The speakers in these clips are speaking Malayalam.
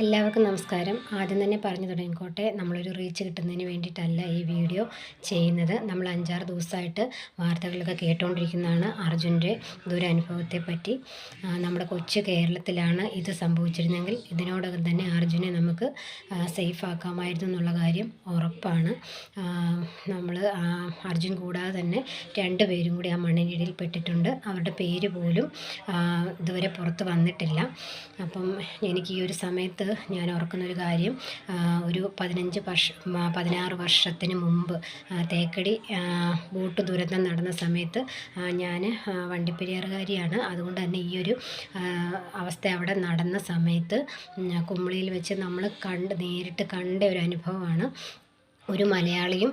എല്ലാവർക്കും നമസ്കാരം. ആദ്യം തന്നെ പറഞ്ഞു തുടങ്ങിക്കോട്ടെ. നമ്മളൊരു റീച്ച് കിട്ടുന്നതിന് വേണ്ടിയിട്ടല്ല ഈ വീഡിയോ ചെയ്യുന്നത്. നമ്മൾ അഞ്ചാറ് ദിവസമായിട്ട് വാർത്തകളൊക്കെ കേട്ടുകൊണ്ടിരിക്കുന്നതാണ് അർജുന്റെ ദുരനുഭവത്തെ പറ്റി നമ്മുടെ കൊച്ചു കേരളത്തിലാണ് ഇത് സംഭവിച്ചിരുന്നെങ്കിൽ ഇതിനോടകം തന്നെ അർജുനെ നമുക്ക് സേഫ് ആക്കാമായിരുന്നു എന്നുള്ള കാര്യം ഉറപ്പാണ്. നമ്മൾ അർജുൻ കൂടാതെ തന്നെ രണ്ട് പേരും കൂടി ആ മണ്ണിനിടയിൽ പെട്ടിട്ടുണ്ട്. അവരുടെ പേര് പോലും ഇതുവരെ പുറത്ത് വന്നിട്ടില്ല. അപ്പം എനിക്ക് ഈ ഒരു സമയത്ത് ഞാൻ ഓർക്കുന്ന ഒരു കാര്യം ഒരു പതിനഞ്ച് വർഷം പതിനാറ് വർഷത്തിന് മുമ്പ് തേക്കടി ബൂട്ട് ദുരന്തം നടന്ന സമയത്ത് ഞാൻ വണ്ടിപ്പെരിയാറുകാരിയാണ് അതുകൊണ്ട് തന്നെ ഈ ഒരു അവസ്ഥ അവിടെ നടന്ന സമയത്ത് കുമ്പളിയിൽ വെച്ച് നമ്മൾ കണ്ട് നേരിട്ട് കണ്ട ഒരു അനുഭവമാണ്. ഒരു മലയാളിയും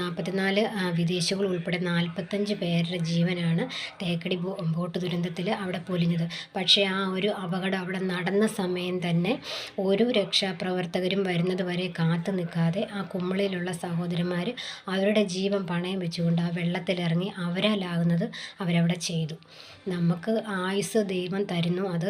നാൽപ്പത്തിനാല് വിദേശികളും ഉൾപ്പെടെ നാൽപ്പത്തഞ്ച് പേരുടെ ജീവനാണ് തേക്കടി ബോട്ട് ദുരന്തത്തിൽ അവിടെ പൊലിഞ്ഞത്. പക്ഷേ ആ ഒരു അപകടം അവിടെ നടന്ന സമയം തന്നെ ഒരു രക്ഷാപ്രവർത്തകരും വരുന്നത് വരെ കാത്തു നിൽക്കാതെ ആ കുമ്മിളിയിലുള്ള സഹോദരന്മാർ അവരുടെ ജീവൻ പണയം വെച്ചുകൊണ്ട് ആ വെള്ളത്തിലിറങ്ങി അവരാലാകുന്നത് അവരവിടെ ചെയ്തു. നമുക്ക് ആയുസ് ദൈവം തരുന്നു. അത്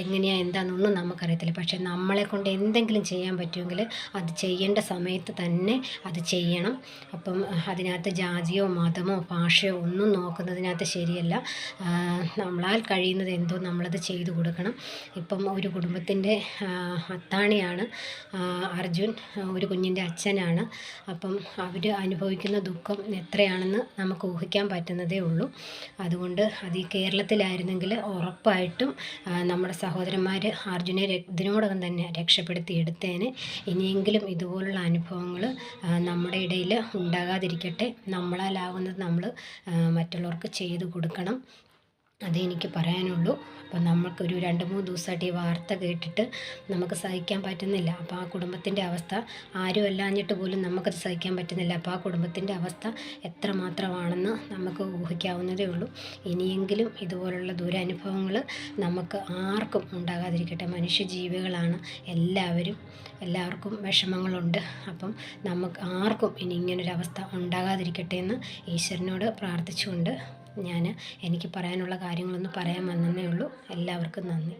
എങ്ങനെയാണ് എങ്ങനെയാ എന്താണെന്നൊന്നും നമുക്കറിയത്തില്ല. പക്ഷേ നമ്മളെ കൊണ്ട് എന്തെങ്കിലും ചെയ്യാൻ പറ്റുമെങ്കിൽ അത് ചെയ്യേണ്ട സമയത്ത് തന്നെ അത് ചെയ്യണം. അപ്പം അതിനകത്ത് ജാതിയോ മതമോ ഭാഷയോ ഒന്നും നോക്കുന്നതിനകത്ത് ശരിയല്ല. നമ്മളാൽ കഴിയുന്നത് എന്തോ നമ്മളത് ചെയ്തു കൊടുക്കണം. ഇപ്പം ഒരു കുടുംബത്തിന്റെ അത്താണിയാണ് അർജുൻ ഒരു കുഞ്ഞിന്റെ അച്ഛനാണ്. അപ്പം അവർ അനുഭവിക്കുന്ന ദുഃഖം എത്രയാണെന്ന് നമുക്ക് ഊഹിക്കാൻ പറ്റുന്നതേ ഉള്ളൂ. അതുകൊണ്ട് അത് ഈ കേരളത്തിലായിരുന്നെങ്കിൽ ഉറപ്പായിട്ടും നമ്മുടെ സഹോദരന്മാർ അർജുനെ ഇതിനോടകം തന്നെ രക്ഷപ്പെടുത്തി എടുത്തേനെ ഇനിയെങ്കിലും ഇതുപോലുള്ള അനുഭവങ്ങൾ നമ്മുടെ ഇടയിൽ ഉണ്ടാകാതിരിക്കട്ടെ. നമ്മളാലാവുന്നത് നമ്മൾ മറ്റുള്ളവർക്ക് ചെയ്തു കൊടുക്കണം. അതേ എനിക്ക് പറയാനുള്ളൂ. അപ്പോൾ നമുക്കൊരു രണ്ട് മൂന്ന് ദിവസമായിട്ട് ഈ വാർത്ത കേട്ടിട്ട് നമുക്ക് സഹിക്കാൻ പറ്റുന്നില്ല. അപ്പോൾ ആ കുടുംബത്തിന്റെ അവസ്ഥ ആരും അല്ലാഞ്ഞിട്ട് പോലും നമുക്കത് സഹിക്കാൻ പറ്റുന്നില്ല. അപ്പോൾ ആ കുടുംബത്തിന്റെ അവസ്ഥ എത്രമാത്രമാണെന്ന് നമുക്ക് ഊഹിക്കാവുന്നതേ ഉള്ളൂ. ഇനിയെങ്കിലും ഇതുപോലുള്ള ദുരനുഭവങ്ങൾ നമുക്ക് ആർക്കും ഉണ്ടാകാതിരിക്കട്ടെ. മനുഷ്യജീവികളാണ് എല്ലാവരും എല്ലാവർക്കും വിഷമങ്ങളുണ്ട്. അപ്പം നമുക്ക് ആർക്കും ഇനി ഇങ്ങനൊരവസ്ഥ ഉണ്ടാകാതിരിക്കട്ടെ എന്ന് ഈശ്വരനോട് പ്രാർത്ഥിച്ചുകൊണ്ട് ഞാൻ എനിക്ക് പറയാനുള്ള കാര്യങ്ങളൊന്ന് പറയാൻ വന്നതേ ഉള്ളൂ. എല്ലാവർക്കും നന്ദി.